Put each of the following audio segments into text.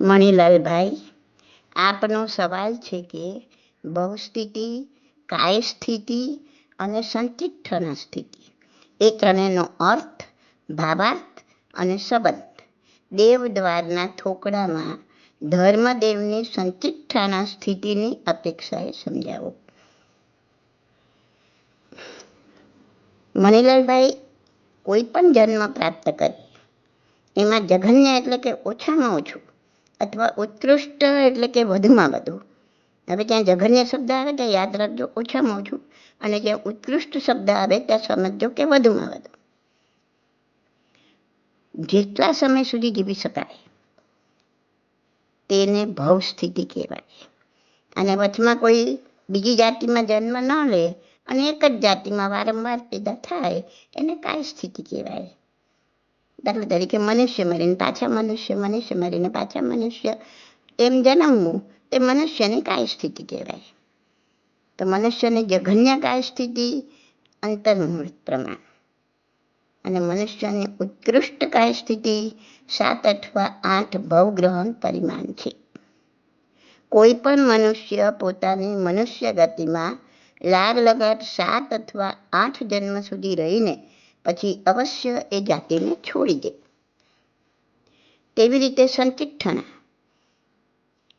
મણિલાલભાઈ, આપનો સવાલ છે કે ભવસ્થિતિ કાય સ્થિતિ અને સંચિત્તના સ્થિતિ એ ત્રણેયનો અર્થ, ભાવાર્થ અને સંબંધ. દેવ દ્વારના થોકડામાં ધર્મદેવની સંચિત્તાના સ્થિતિની અપેક્ષાએ સમજાવો. મણિલાલભાઈ કોઈ પણ જન્મ પ્રાપ્ત કરે, એમાં જઘન્ય એટલે કે ઓછામાં ઓછું અથવા ઉત્કૃષ્ટ એટલે કે વધુમાં વધુ. હવે ત્યાં જઘન્ય શબ્દ આવે ત્યાં યાદ રાખજો, ઓછામાં ઓછું. અને જ્યાં ઉત્કૃષ્ટ શબ્દ આવે ત્યાં સમજજો કે વધુમાં વધુ. જેટલા સમય સુધી જીવી શકાય, તેને ભવ સ્થિતિ કહેવાય. અને વચમાં કોઈ બીજી જાતિમાં જન્મ ન લે અને એક જ જાતિમાં વારંવાર પેદા થાય, એને કાય સ્થિતિ કહેવાય. દાખલા તરીકે મનુષ્ય મરીને પાછા મનુષ્ય મનુષ્ય મરીને પાછા મનુષ્ય, એમ જન્મવું તે મનુષ્યની કાય સ્થિતિ કહેવાય. તો મનુષ્યની જઘન્ય કાય સ્થિતિ અંતર્મૃત પ્રમાણ. અને મનુષ્યની ઉત્કૃષ્ટ કાય સ્થિતિ સાત અથવા આઠ ભવગ્રહણ પરિમાણ છે. કોઈ પણ મનુષ્ય પોતાની મનુષ્ય ગતિમાં લાગ લગાટ સાત અથવા આઠ જન્મ સુધી રહીને પછી અવશ્ય એ જાતિને છોડી દે. તેવી રીતે સંચિઠ્ઠણા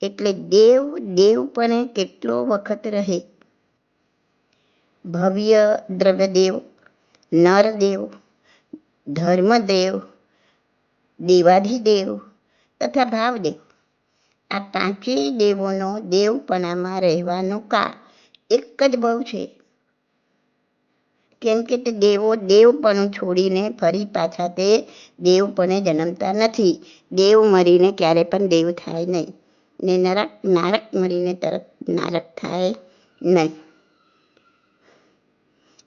એટલે દેવ દેવપણે કેટલો વખત રહે? ભવ્ય દ્રવ્યદેવ, નરદેવ, ધર્મદેવ, દેવાધિદેવ તથા ભાવદેવ. આ પાંચેય દેવોનો દેવપણામાં રહેવાનો કાળ એક જ બહુ છે. કેમ કે તે દેવો દેવપણું છોડીને ફરી પાછા તે દેવપણે જન્મતા નથી. દેવ મરીને ક્યારે પણ દેવ થાય નહીં. ને નરક, નારક મરીને તરત નારક થાય નહીં.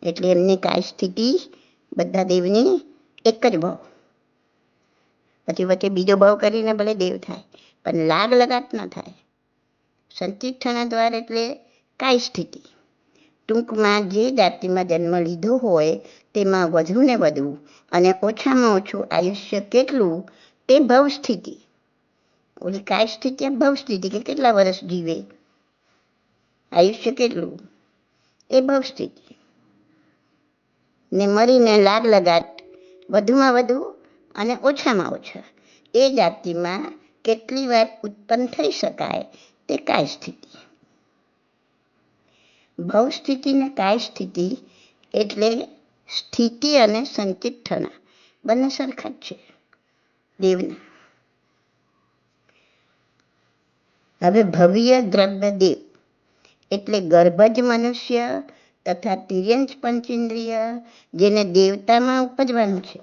એટલે એમની કાય સ્થિતિ બધા દેવની એક જ ભાવ પછી વચ્ચે બીજો ભાવ કરીને ભલે દેવ થાય, પણ લાગ લગાટ ન થાય. સંતિષ્ઠના દ્વાર એટલે કાય સ્થિતિ. ટૂંકમાં જે જાતિમાં જન્મ લીધો હોય તેમાં વધુ ને વધુ અને ઓછામાં ઓછું આયુષ્ય કેટલું તે ભવ સ્થિતિ ઓલી કાય સ્થિતિ? ભવ સ્થિતિ કે કેટલા વર્ષ જીવે? આયુષ્ય કેટલું? એ ભવ સ્થિતિ ને મરીને લાગ લગાટ વધુમાં વધુ અને ઓછામાં ઓછા. એ જાતિમાં કેટલી વાર ઉત્પન્ન થઈ શકાય તે કાય સ્થિતિ? ભવ સ્થિતિ ને કાય સ્થિતિ એટલે સ્થિતિ અને સંચિત્થના બંને સરખા જ છે. દેવના. હવે ભવ્ય દ્રવ્ય દેવ એટલે ગર્ભજ મનુષ્ય તથા તિર્યંશ પંચેન્દ્રિય જેને દેવતામાં ઉપજવાનું છે.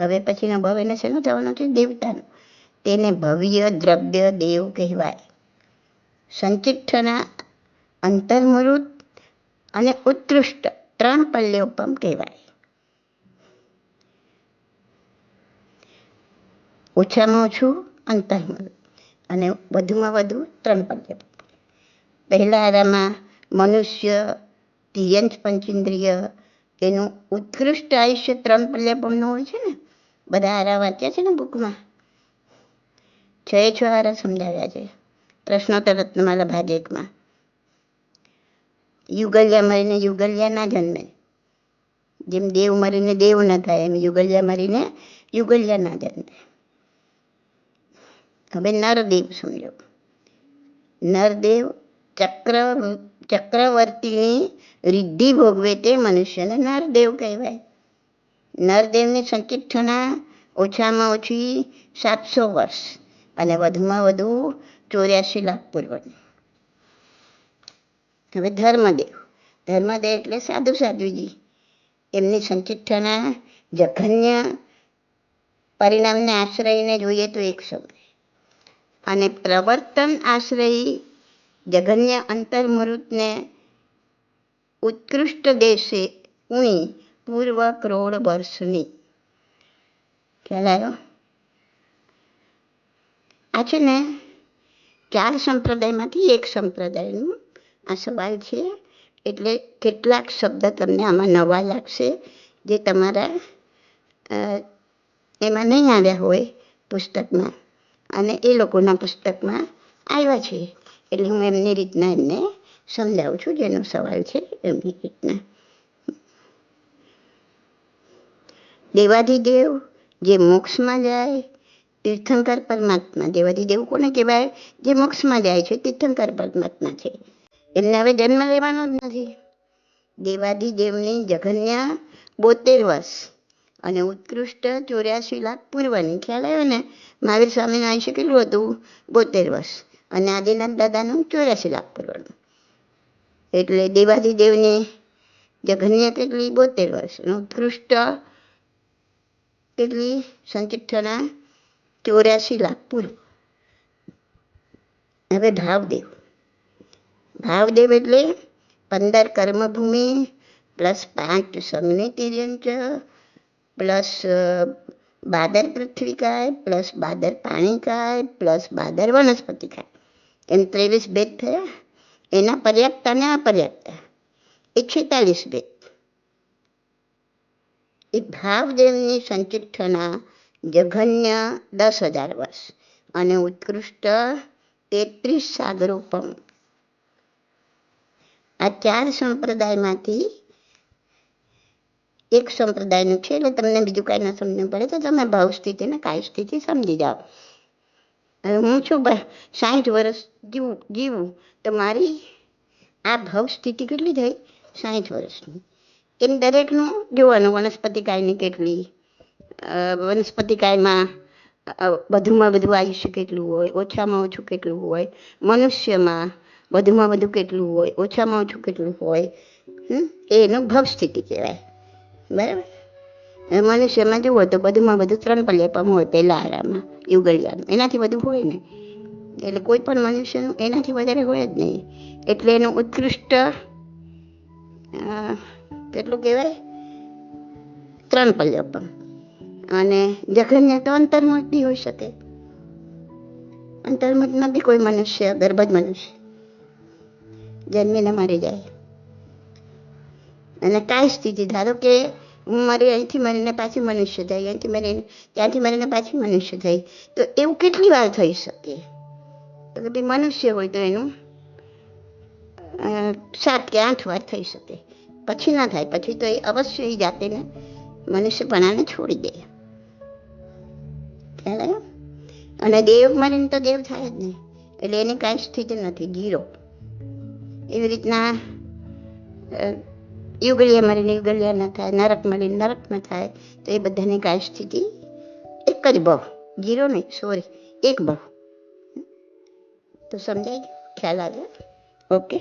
હવે પછીનો ભવ એને શેનો થવાનો છે? દેવતાનો. તેને ભવ્ય દ્રવ્ય દેવ કહેવાય. સંચિઠ્ઠના અંતર્મૃત અને ઉત્કૃષ્ટ ત્રણ પલ્યોપમ કહેવાય. ઓછામાં ઓછું અંતર્મૃત અને વધુમાં વધુ ત્રણ પલ્યોપમ પહેલા આરામાં મનુષ્ય તિયંશ પંચેન્દ્રિય એનું ઉત્કૃષ્ટ આયુષ્ય ત્રણ પલ્યાપમનું હોય છે ને, બધા આરા વાંચ્યા છે ને બુકમાં? છ છ આરા સમજાવ્યા છે. પ્રશ્નોત્તર રત્નમાલા ભાગ એકમાં. યુગલિયા મરીને યુગલિયા ના જન્મે. જેમ દેવ મરીને દેવ ના થાય, એમ યુગલિયા મરીને યુગલિયા ના જન્મે. હવે નરદેવ સમજો. નરદેવ ચક્ર, ચક્રવર્તીની રિદ્ધિ ભોગવે તે મનુષ્યને નરદેવ કહેવાય. નરદેવની સંકીર્થના ઓછામાં ઓછી સાતસો વર્ષ અને વધુમાં વધુ ચોર્યાસી લાખ પૂર્વની. હવે ધર્મદેવ. ધર્મદેવ એટલે સાધુ સાધુજી. એમની સંચિઠ્ઠાના જઘન્ય પરિણામને આશ્રયને જોઈએ તો એક સમય અને પ્રવર્તન આશ્રયી જઘન્ય અંતર્મૃતને ઉત્કૃષ્ટ દેશે ઉણી પૂર્વ કરોડ વર્ષની. ખ્યાલ આવ્યો? આ છે ને ચાર સંપ્રદાયમાંથી એક સંપ્રદાયનું આ સવાલ છે. એટલે કેટલાક શબ્દ તમને આમાં નવા લાગશે જે તમારા એમાં નહીં આવ્યા હોય પુસ્તકમાં. અને એ લોકોના પુસ્તકમાં આવ્યા છે. એટલે હું એમની રીતના એમને સમજાવું છું જેનો સવાલ છે એમની રીતના. દેવાધિદેવ જે મોક્ષમાં જાય, તીર્થંકર પરમાત્મા. દેવાધિદેવ કોને કહેવાય? જે મોક્ષમાં જાય છે, તીર્થંકર પરમાત્મા છે. એમને હવે જન્મ લેવાનો જ નથી. દેવાધિદેવની જઘન્યા બોતેર વર્ષ અને ઉત્કૃષ્ટ ચોર્યાસી લાખ પૂર્વની. ખ્યાલ આવ્યો ને? મહાવીર સ્વામીનું આયુષ્ય કેટલું હતું? બોતેર વર્ષ. અને આદિનાથ દાદાનું ચોર્યાસી લાખ પૂર્વનું. એટલે દેવાધિદેવની જઘન્ય કેટલી? બોતેર વર્ષ. અને ઉત્કૃષ્ટ કેટલી? સંચિત્તના ચોર્યાસી લાખ પૂર્વ. હવે ભાવદેવ. ભાવદેવ એટલે પંદર કર્મભૂમિ, પ્લસ પાંચ સમનેતિર્યંચ પ્લસ બાદર પૃથ્વીકાય પ્લસ બાદર પાણીકાય પ્લસ બાદર વનસ્પતિકાય એમ ત્રેવીસ ભેદ થયા. એના પર્યાપ્ત અને અપર્યાપ્તા. એ છેતાલીસ ભેદ. એ ભાવદેવની સંચિત્તના જઘન્ય દસ હજાર વર્ષ અને ઉત્કૃષ્ટ તેત્રીસ સાગરોપમ. આ ચાર સંપ્રદાયમાંથી એક સંપ્રદાયનું છે એટલે તમને બીજું કાંઈ ન સમજવું પડે તો તમે ભાવ સ્થિતિ ને કાય સ્થિતિ સમજી જાઓ. હવે હું છું સાઠ વર્ષ જીવું જીવું તો મારી આ ભાવ સ્થિતિ કેટલી થઈ? સાઠ વર્ષની. એમ દરેકનું જોવાનું, વનસ્પતિ કાયની કેટલી વનસ્પતિ કાયમાં વધુમાં વધુ આયુષ્ય કેટલું હોય, ઓછામાં ઓછું કેટલું હોય, મનુષ્યમાં વધુમાં વધુ કેટલું હોય, ઓછામાં ઓછું કેટલું હોય? એ એનું ભવ સ્થિતિ કહેવાય. બરાબર? મનુષ્ય મનુષ્યમાં જુઓ તો બધુમાં બધું ત્રણ પલ્યાપમ હોય, પહેલા આરામાં યુગલિયાનું એનાથી વધુ હોય ને. એટલે કોઈ પણ મનુષ્યનું એનાથી વધારે હોય જ નહીં. એટલે એનું ઉત્કૃષ્ટ કેટલું કહેવાય? ત્રણ પલ્યપમ અને જઘન્ય તો અંતર્મુખ બી હોઈ શકે. અંતર્મુખમાં બી કોઈ મનુષ્ય ગર્ભજ મનુષ્ય. જન્મીને મરી જાય. અને કાંઈ સ્થિતિ ધારો કે હું મારી અહીંથી મરીને પાછી મનુષ્ય થઈ, અહીંથી મરીને, ત્યાંથી મરીને પાછી મનુષ્ય થઈ, તો એવું કેટલી વાર થઈ શકે? તો કે મનુષ્ય હોય તો એનું સાત કે આઠ વાર થઈ શકે. પછી ના થાય. પછી તો એ અવશ્ય એ જાતેને મનુષ્યપણાને છોડી દે. ખ્યાલ અને દેવ મરીને તો દેવ થાય જ નહીં. એટલે એની કાંઈ સ્થિતિ નથી. જીરો. એવી રીતના યુગલિયા મરીને યુગલિયા ન થાય, નરક મળીને નરક ન થાય, તો એ બધાની કાય સ્થિતિ એક જ ભાવ જીરો નહીં, સોરી, એક ભાવ તો સમજાય? ખ્યાલ આવ્યો? ઓકે.